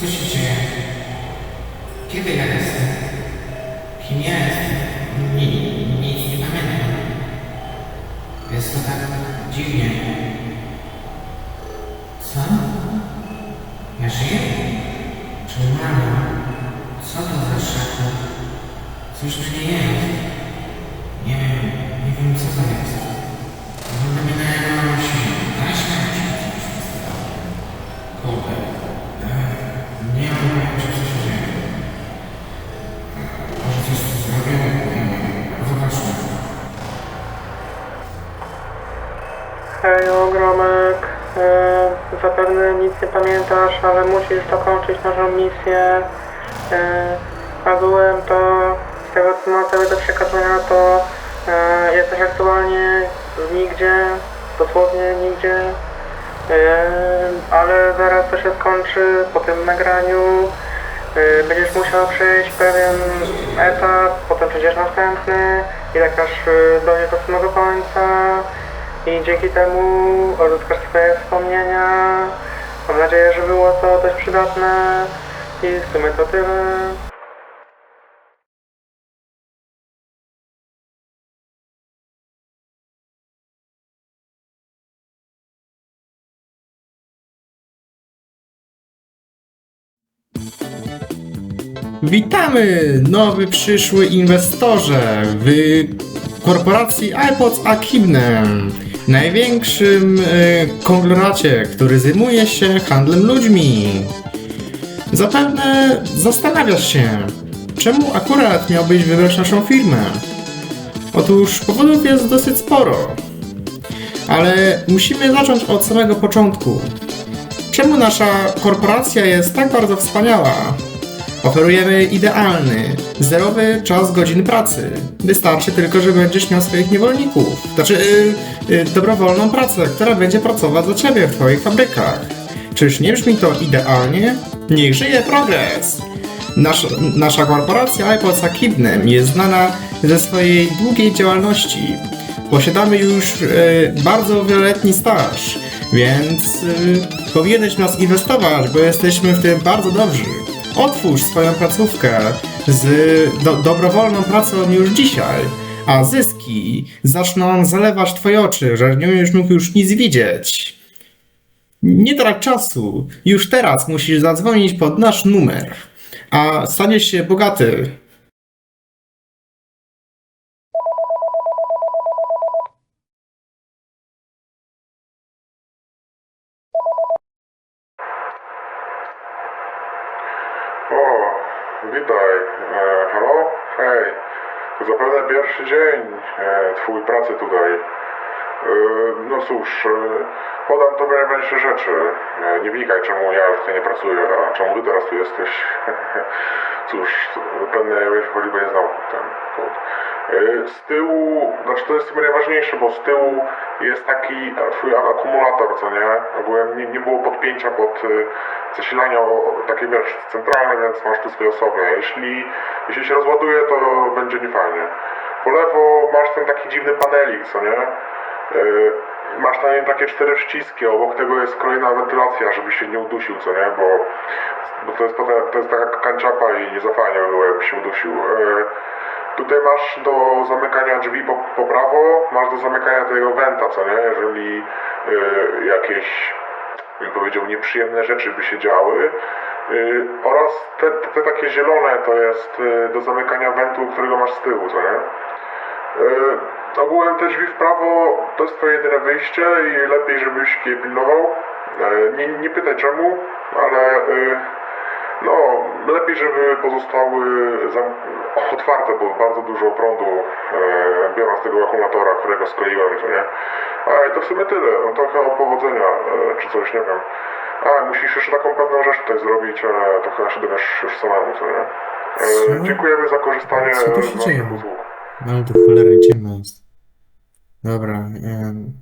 Co się dzieje? Kiedy ja jestem? Kim jestem? Ni, nic nie pamiętam. Jest to tak dziwnie. Co? Ja żyję? Czy umarłam? Co to za szako? Coś tu nie jest. Zapewne nic nie pamiętasz, ale musisz dokończyć naszą misję. E, ogółem to, z tego co mam do przekazania, to e, jesteś aktualnie nigdzie, dosłownie nigdzie. E, ale zaraz to się skończy po tym nagraniu. E, będziesz musiał przejść pewien etap, potem przejdziesz następny i tak aż e, dojdziesz do samego końca. I dzięki temu odzyskasz swoje wspomnienia. Mam nadzieję, że było to dość przydatne. I w sumie to tyle. Witamy, nowy przyszły inwestorze w korporacji iPods Akibnem, największym e, konglomeracie, który zajmuje się handlem ludźmi. Zapewne zastanawiasz się, czemu akurat miałbyś wybrać naszą firmę? Otóż powodów jest dosyć sporo, ale musimy zacząć od samego początku. Czemu nasza korporacja jest tak bardzo wspaniała? Oferujemy idealny, zerowy czas godzin pracy. Wystarczy tylko, że będziesz miał swoich niewolników. Znaczy, yy, yy, dobrowolną pracę, która będzie pracować za ciebie w twoich fabrykach. Czyż nie brzmi to idealnie? Niech żyje progres! Nasz, nasza korporacja iPods Akibnem jest znana ze swojej długiej działalności. Posiadamy już yy, bardzo wieloletni staż, więc yy, powinieneś nas inwestować, bo jesteśmy w tym bardzo dobrzy. Otwórz swoją placówkę z do, dobrowolną pracą już dzisiaj, a zyski zaczną zalewać twoje oczy, że nie będziesz mógł już nic widzieć. Nie trać czasu. Już teraz musisz zadzwonić pod nasz numer, a staniesz się bogaty. O, witaj. E, halo? Hej. To zapewne pierwszy dzień e, twój pracy tutaj. E, no cóż, e, podam tobie najważniejsze rzeczy. E, nie wnikaj, czemu ja już tutaj nie pracuję, a czemu ty teraz tu jesteś. cóż, chodzi, bo nie znał ten kod. Z tyłu, znaczy to jest chyba najważniejsze, bo z tyłu jest taki twój akumulator, co nie? Ogółem nie, nie było podpięcia pod zasilanie o, takie wiesz, centralne, więc masz tu swoje osobne. Jeśli, jeśli się rozładuje, to będzie niefajnie. Po lewo masz ten taki dziwny panelik, co nie? Yy, masz tam takie cztery przyciski, obok tego jest kolejna wentylacja, żeby się nie udusił, co nie? Bo, bo to, jest potem, to jest taka kanciapa i nie by było, jakby się udusił. Yy, Tutaj masz do zamykania drzwi po, po prawo, masz do zamykania tego wenta, co nie? Jeżeli yy, jakieś bym powiedział, nieprzyjemne rzeczy by się działy. Oraz te, te, te takie zielone to jest do zamykania wentu, którego masz z tyłu, co nie? Ogółem te drzwi w prawo to jest twoje jedyne wyjście i lepiej, żebyś je pilnował. Yy, nie, nie pytaj czemu, ale yy, no, lepiej, żeby pozostały otwarte, bo bardzo dużo prądu e, biorą z tego akumulatora, którego skleiłem, co nie? A i to w sumie tyle. No to chyba powodzenia, e, czy coś, nie wiem. A, musisz jeszcze taką pewną rzecz tutaj zrobić, ale to chyba się dowiesz już samemu, co nie? Co? E, dziękujemy za korzystanie Co tu się z naszych usług. No to cholernie ciemno jest. Dobra, em,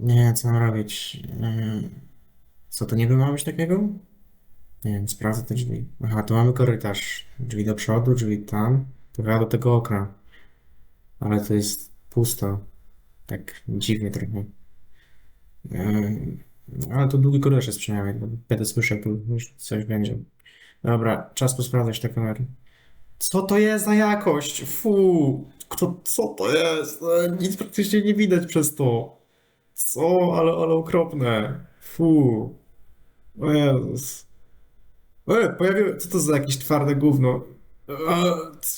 nie co mam robić. Co to niby ma być takiego? Nie wiem, sprawdzę te drzwi. Aha, tu mamy korytarz. Drzwi do przodu, drzwi tam. Chyba do tego okna. Ale to jest pusto. Tak dziwnie trochę. Ale to długi korytarz jest przynajmniej, bo będę słyszał, tu już coś będzie. Dobra, czas posprawdzać te kamery. Co to jest za jakość? Fu! Kto, co to jest? E, Nic praktycznie nie widać przez to. Co? Ale, ale okropne. Fu. O Jezus. E, pojawiło... Co to za jakieś twarde gówno? E,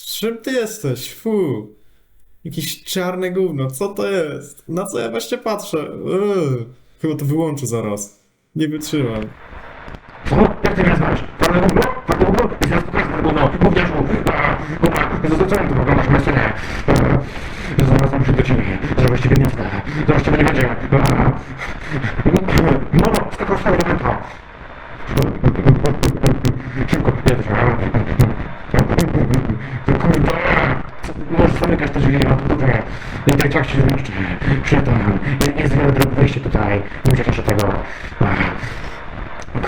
czym ty jesteś? Fu. Jakieś czarne gówno. Co to jest? Na co ja właśnie patrzę? E, chyba to wyłączę zaraz. Nie wytrzymam. Co? Jak ty mnie znasz? Czarne gówno? Czarne gówno? I zaraz pokażę gówno. Gówniarzu! Kurwa, zaznaczałem to oglądasz moje scenie. Zaraz muszę do ciebie. Zaraz ciebie nie znę. Zaraz ciebie nie będzie. No, no, skakał z tego do piętra. Szybko, jedziesz. Kurde. Możesz zamykać te drzwi, no kurde. Nie tak jak się zmieszczę. Przyjatel, nie jest wiele dróg wejście tutaj. Nie uciekasz od tego.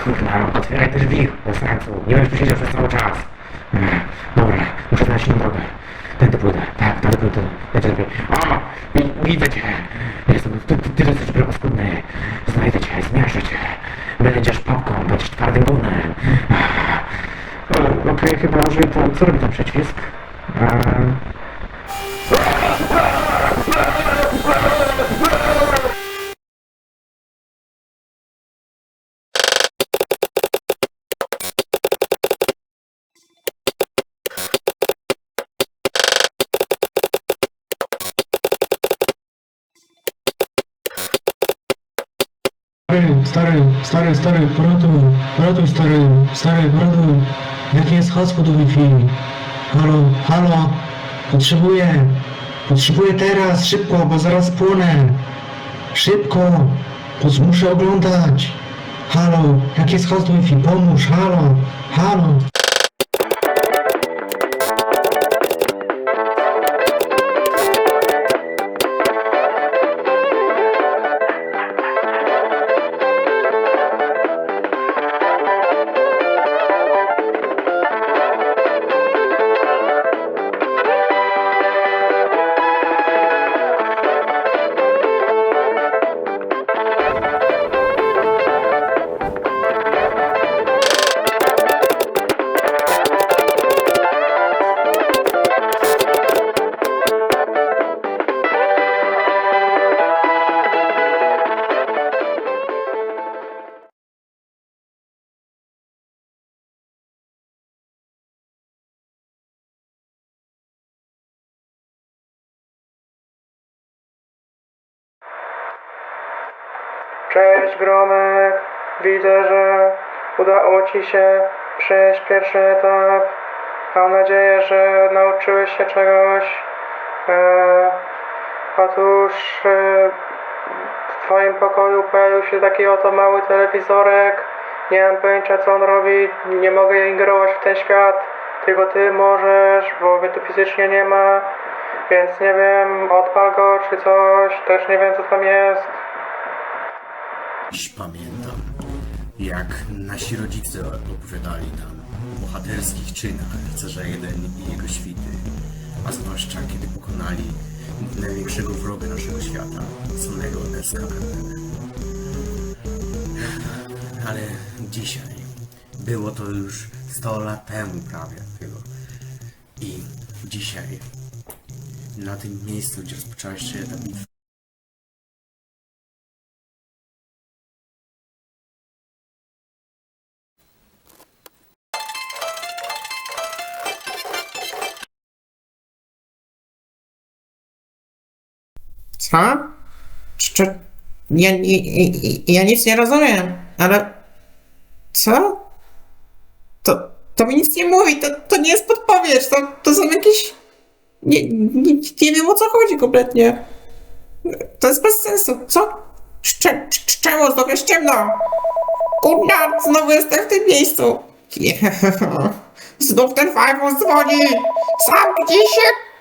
Kurwa, otwieraj te drzwi, bez sensu. Nie będziesz tu siedział przez cały czas. Dobra, muszę znaleźć inną drogę. Tędy pójdę, tak, tędy pójdę. Będzie lepiej. O, wi- widzę cię. Jestem, ty, ty, ty jesteś dopiero paskudny. Znajdę cię, zmiażdżę cię. Będziesz papką, będziesz twardym o, Okej, chyba użyję to, co robi ten przycisk? Ehm, Stary, stary, stary, poratuj, poratuj, stary, stary, poratuj. Jakie jest hasło do Wi-Fi? Halo, halo, potrzebuję, potrzebuję teraz, szybko, bo zaraz płonę. Szybko, bo muszę oglądać. Halo, jakie jest hasło do Wi-Fi? Pomóż, halo, halo. Cześć Gromek, widzę, że udało Ci się przejść pierwszy etap. Mam nadzieję, że nauczyłeś się czegoś. E, otóż e, w Twoim pokoju pojawił się taki oto mały telewizorek. Nie mam pojęcia co on robi, nie mogę ingerować w ten świat. Tylko Ty możesz, bo mnie tu fizycznie nie ma. Więc nie wiem, odpal go czy coś, też nie wiem co tam jest. Dziś pamiętam, jak nasi rodzice opowiadali nam o bohaterskich czynach rycerza jeden i jego świty, a zwłaszcza kiedy pokonali największego wroga naszego świata, samego Eskawendera. Ale dzisiaj, było to już 100 lat temu prawie tego. I dzisiaj, na tym miejscu, gdzie rozpoczęła się ta bitwa, Co? Czy. Ja, ja, ja nic nie rozumiem, ale... Co? To, to mi nic nie mówi, to, to nie jest podpowiedź, to, to są jakieś... Nie, nie, nie wiem o co chodzi kompletnie. To jest bez sensu, co? Cze, cze, czemu znowu jest ciemno? Kurna, znowu jestem w tym miejscu. Nie. Znów ten fajfus dzwoni. Zamknij się,